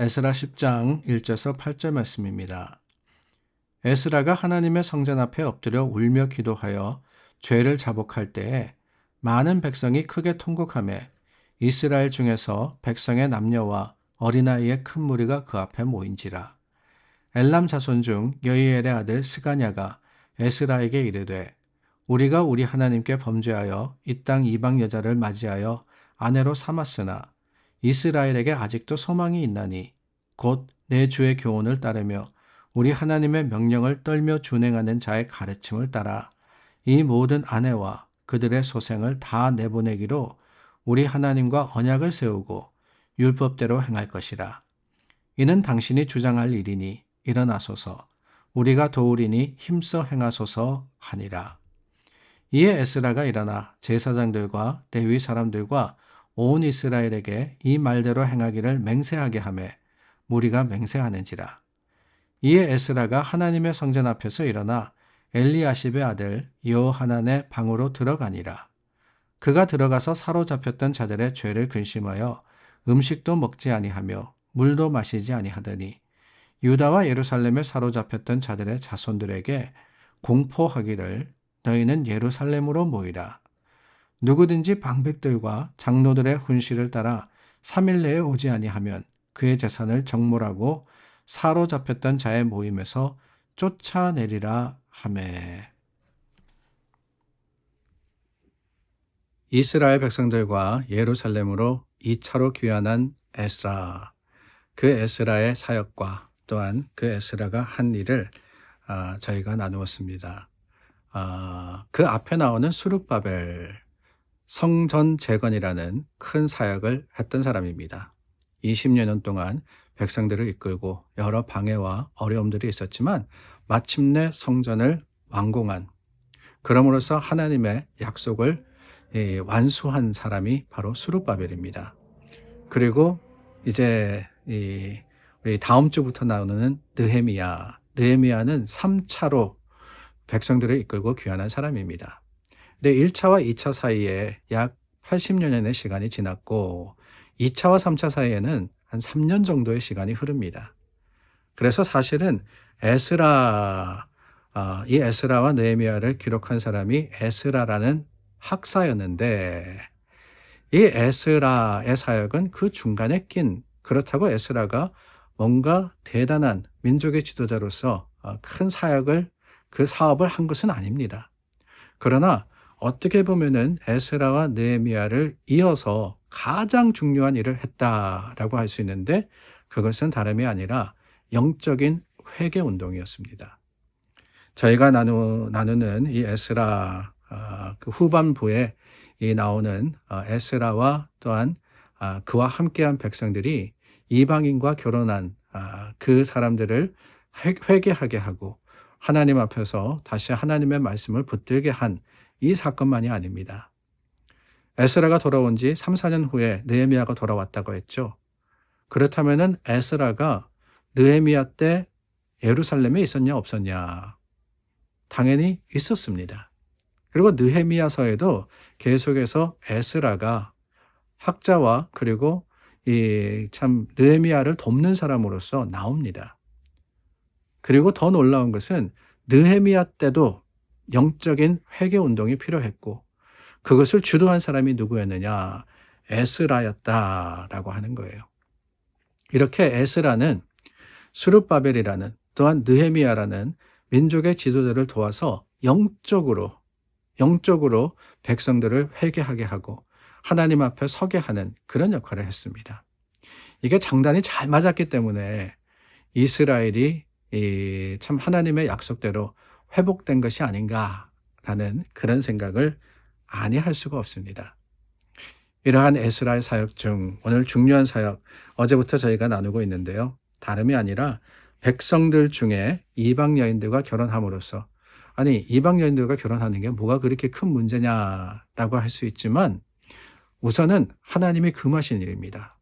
에스라 10장 1절에서 8절 말씀입니다. 에스라가 하나님의 성전 앞에 엎드려 울며 기도하여 죄를 자복할 때에 많은 백성이 크게 통곡하며 이스라엘 중에서 백성의 남녀와 어린아이의 큰 무리가 그 앞에 모인지라. 엘람 자손 중 여이엘의 아들 스가냐가 에스라에게 이르되 우리가 우리 하나님께 범죄하여 이 땅 이방 여자를 맞이하여 아내로 삼았으나 이스라엘에게 아직도 소망이 있나니 곧 내 주의 교훈을 따르며 우리 하나님의 명령을 떨며 준행하는 자의 가르침을 따라 이 모든 아내와 그들의 소생을 다 내보내기로 우리 하나님과 언약을 세우고 율법대로 행할 것이라. 이는 당신이 주장할 일이니 일어나소서 우리가 도우리니 힘써 행하소서 하니라. 이에 에스라가 일어나 제사장들과 레위 사람들과 온 이스라엘에게 이 말대로 행하기를 맹세하게 하매 무리가 맹세하는지라. 이에 에스라가 하나님의 성전 앞에서 일어나 엘리아십의 아들 여하난의 방으로 들어가니라. 그가 들어가서 사로잡혔던 자들의 죄를 근심하여 음식도 먹지 아니하며 물도 마시지 아니하더니 유다와 예루살렘에 사로잡혔던 자들의 자손들에게 공포하기를 너희는 예루살렘으로 모이라. 누구든지 방백들과 장로들의 훈시를 따라 3일 내에 오지 아니하면 그의 재산을 정몰하고 사로잡혔던 자의 모임에서 쫓아내리라 하매. 이스라엘 백성들과 예루살렘으로 2차로 귀환한 에스라. 그 에스라의 사역과 또한 그 에스라가 한 일을 아, 저희가 나누었습니다. 아, 그 앞에 나오는 수룹바벨 성전 재건이라는 큰 사역을 했던 사람입니다. 20년 동안 백성들을 이끌고 여러 방해와 어려움들이 있었지만 마침내 성전을 완공한 그럼으로써 하나님의 약속을 완수한 사람이 바로 수룹바벨입니다. 그리고 이제 우리 다음 주부터 나오는 느헤미야. 느헤미야는 3차로 백성들을 이끌고 귀환한 사람입니다. 근데 1차와 2차 사이에 약 80년의 시간이 지났고 2차와 3차 사이에는 한 3년 정도의 시간이 흐릅니다. 그래서 사실은 에스라 어, 이 에스라와 느헤미야를 기록한 사람이 에스라라는 학사였는데 이 에스라의 사역은 그 중간에 낀 그렇다고 에스라가 뭔가 대단한 민족의 지도자로서 어, 큰 사역을 그 사업을 한 것은 아닙니다. 그러나 어떻게 보면은 에스라와 느헤미야를 이어서 가장 중요한 일을 했다라고 할 수 있는데 그것은 다름이 아니라 영적인 회개 운동이었습니다. 저희가 나누, 나누는 이 에스라 어, 그 후반부에 이 나오는 어, 에스라와 또한 어, 그와 함께한 백성들이 이방인과 결혼한 아, 그 사람들을 회개하게 하고 하나님 앞에서 다시 하나님의 말씀을 붙들게 한 이 사건만이 아닙니다. 에스라가 돌아온 지 3, 4년 후에 느헤미야가 돌아왔다고 했죠. 그렇다면은 에스라가 느헤미야 때 예루살렘에 있었냐 없었냐? 당연히 있었습니다. 그리고 느헤미야서에도 계속해서 에스라가 학자와 그리고 이 참 느헤미야를 돕는 사람으로서 나옵니다. 그리고 더 놀라운 것은 느헤미야 때도 영적인 회개 운동이 필요했고 그것을 주도한 사람이 누구였느냐? 에스라였다라고 하는 거예요. 이렇게 에스라는 수르바벨이라는 또한 느헤미야라는 민족의 지도자를 도와서 영적으로 영적으로 백성들을 회개하게 하고 하나님 앞에 서게 하는 그런 역할을 했습니다. 이게 장단이 잘 맞았기 때문에 이스라엘이 참 하나님의 약속대로 회복된 것이 아닌가라는 그런 생각을 아니할 수가 없습니다. 이러한 에스라의 사역 중 오늘 중요한 사역 어제부터 저희가 나누고 있는데요. 다름이 아니라 백성들 중에 이방 여인들과 결혼함으로써 아니 이방 여인들과 결혼하는 게 뭐가 그렇게 큰 문제냐라고 할 수 있지만 우선은 하나님이 금하신 일입니다.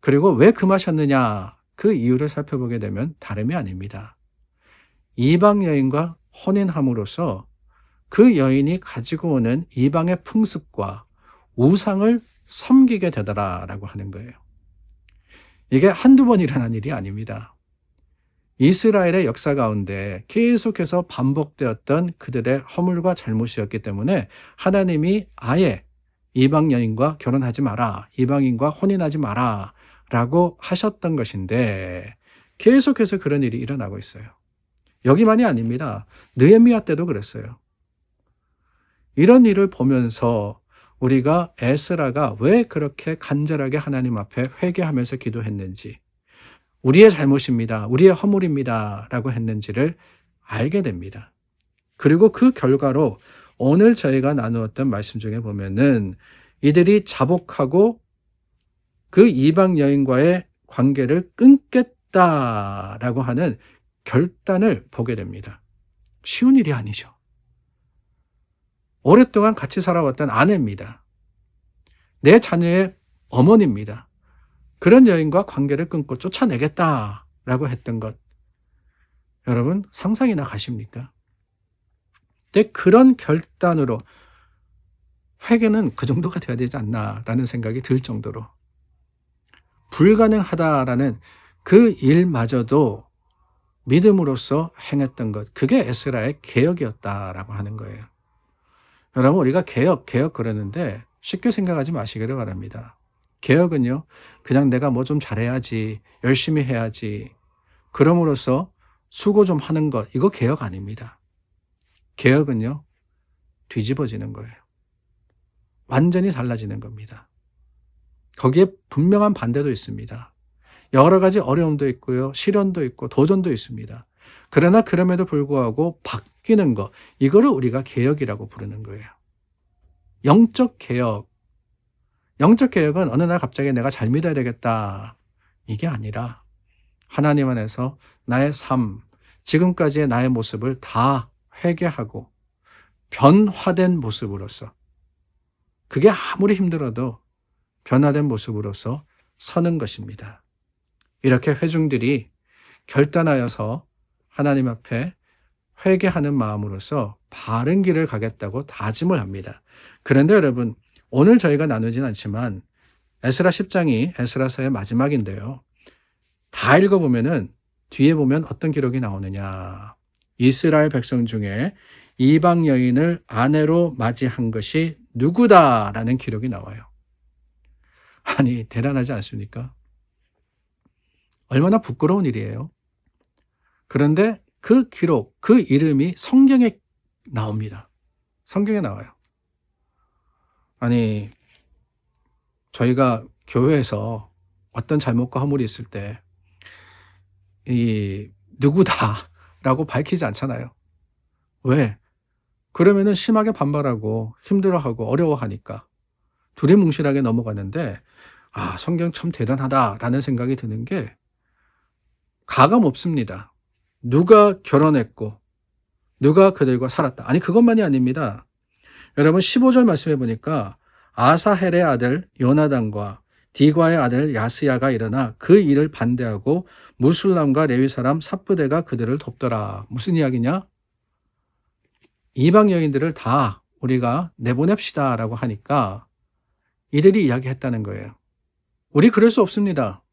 그리고 왜 금하셨느냐 그 이유를 살펴보게 되면 다름이 아닙니다. 이방 여인과 혼인함으로써 그 여인이 가지고 오는 이방의 풍습과 우상을 섬기게 되더라라고 하는 거예요. 이게 한두 번 일어난 일이 아닙니다. 이스라엘의 역사 가운데 계속해서 반복되었던 그들의 허물과 잘못이었기 때문에 하나님이 아예 이방 여인과 결혼하지 마라. 이방인과 혼인하지 마라. 라고 하셨던 것인데 계속해서 그런 일이 일어나고 있어요. 여기만이 아닙니다. 느헤미야 때도 그랬어요. 이런 일을 보면서 우리가 에스라가 왜 그렇게 간절하게 하나님 앞에 회개하면서 기도했는지, 우리의 잘못입니다. 우리의 허물입니다. 라고 했는지를 알게 됩니다. 그리고 그 결과로 오늘 저희가 나누었던 말씀 중에 보면은 이들이 자복하고 그 이방 여인과의 관계를 끊겠다라고 하는 결단을 보게 됩니다. 쉬운 일이 아니죠. 오랫동안 같이 살아왔던 아내입니다. 내 자녀의 어머니입니다. 그런 여인과 관계를 끊고 쫓아내겠다라고 했던 것. 여러분, 상상이나 가십니까? 근데 그런 결단으로 회개는 그 정도가 돼야 되지 않나라는 생각이 들 정도로 불가능하다라는 그 일마저도 믿음으로써 행했던 것. 그게 에스라의 개혁이었다라고 하는 거예요. 여러분, 우리가 개혁, 개혁 그러는데 쉽게 생각하지 마시기를 바랍니다. 개혁은요, 그냥 내가 뭐 좀 잘해야지, 열심히 해야지, 그럼으로써 수고 좀 하는 것, 이거 개혁 아닙니다. 개혁은요, 뒤집어지는 거예요. 완전히 달라지는 겁니다. 거기에 분명한 반대도 있습니다. 여러 가지 어려움도 있고요. 시련도 있고 도전도 있습니다. 그러나 그럼에도 불구하고 바뀌는 것, 이거를 우리가 개혁이라고 부르는 거예요. 영적 개혁. 영적 개혁은 어느 날 갑자기 내가 잘 믿어야 되겠다. 이게 아니라 하나님 안에서 나의 삶, 지금까지의 나의 모습을 다 회개하고 변화된 모습으로서 그게 아무리 힘들어도 변화된 모습으로서 서는 것입니다. 이렇게 회중들이 결단하여서 하나님 앞에 회개하는 마음으로서 바른 길을 가겠다고 다짐을 합니다. 그런데 여러분, 오늘 저희가 나누진 않지만 에스라 10장이 에스라서의 마지막인데요. 다 읽어보면은 뒤에 보면 어떤 기록이 나오느냐. 이스라엘 백성 중에 이방 여인을 아내로 맞이한 것이 누구다라는 기록이 나와요. 아니, 대단하지 않습니까? 얼마나 부끄러운 일이에요. 그런데 그 기록, 그 이름이 성경에 나옵니다. 성경에 나와요. 아니, 저희가 교회에서 어떤 잘못과 허물이 있을 때, 이, 누구다 라고 밝히지 않잖아요. 왜? 그러면은 심하게 반발하고 힘들어하고 어려워하니까 두리뭉실하게 넘어가는데 아 성경 참 대단하다라는 생각이 드는 게 가감 없습니다. 누가 결혼했고 누가 그들과 살았다. 아니 그것만이 아닙니다. 여러분 15절 말씀해 보니까 아사헬의 아들 요나단과 디과의 아들 야스야가 일어나 그 일을 반대하고 무술람과 레위 사람 삽부대가 그들을 돕더라. 무슨 이야기냐? 이방 여인들을 다 우리가 내보냅시다라고 하니까 이들이 이야기했다는 거예요. 우리 그럴 수 없습니다.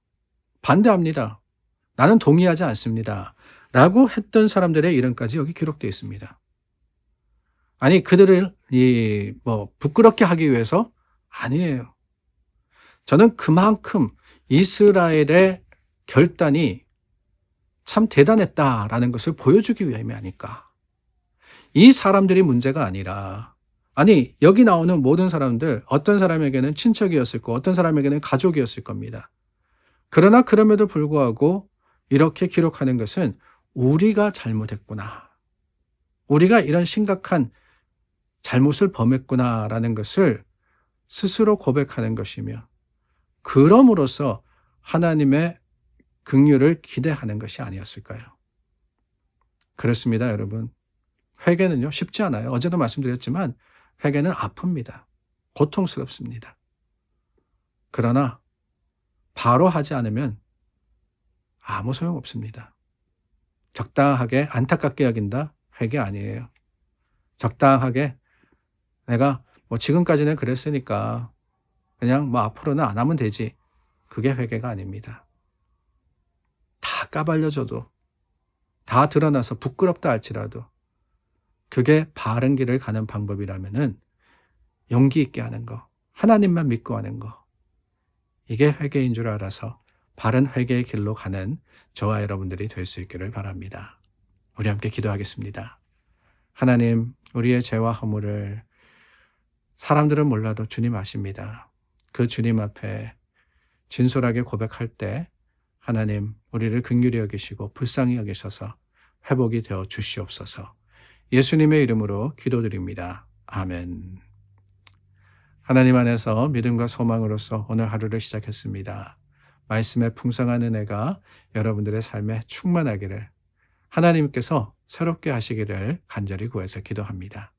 반대합니다. 나는 동의하지 않습니다. 라고 했던 사람들의 이름까지 여기 기록되어 있습니다. 아니, 그들을, 이, 뭐, 부끄럽게 하기 위해서? 아니에요. 저는 그만큼 이스라엘의 결단이 참 대단했다라는 것을 보여주기 위함이 아닐까. 이 사람들이 문제가 아니라 아니 여기 나오는 모든 사람들 어떤 사람에게는 친척이었을 거 어떤 사람에게는 가족이었을 겁니다. 그러나 그럼에도 불구하고 이렇게 기록하는 것은 우리가 잘못했구나. 우리가 이런 심각한 잘못을 범했구나라는 것을 스스로 고백하는 것이며 그럼으로써 하나님의 긍휼을 기대하는 것이 아니었을까요? 그렇습니다, 여러분. 회개는요, 쉽지 않아요. 어제도 말씀드렸지만, 회개는 아픕니다. 고통스럽습니다. 그러나, 바로 하지 않으면 아무 소용 없습니다. 적당하게 안타깝게 여긴다? 회개 아니에요. 적당하게 내가 뭐 지금까지는 그랬으니까 그냥 뭐 앞으로는 안 하면 되지. 그게 회개가 아닙니다. 다 까발려져도 다 드러나서 부끄럽다 할지라도 그게 바른 길을 가는 방법이라면은 용기 있게 하는 거, 하나님만 믿고 하는 거. 이게 회개인 줄 알아서 바른 회개의 길로 가는 저와 여러분들이 될 수 있기를 바랍니다. 우리 함께 기도하겠습니다. 하나님, 우리의 죄와 허물을 사람들은 몰라도 주님 아십니다. 그 주님 앞에 진솔하게 고백할 때 하나님 우리를 긍휼히 여기시고 불쌍히 여기셔서 회복이 되어 주시옵소서. 예수님의 이름으로 기도드립니다. 아멘. 하나님 안에서 믿음과 소망으로서 오늘 하루를 시작했습니다. 말씀의 풍성한 은혜가 여러분들의 삶에 충만하기를 하나님께서 새롭게 하시기를 간절히 구해서 기도합니다.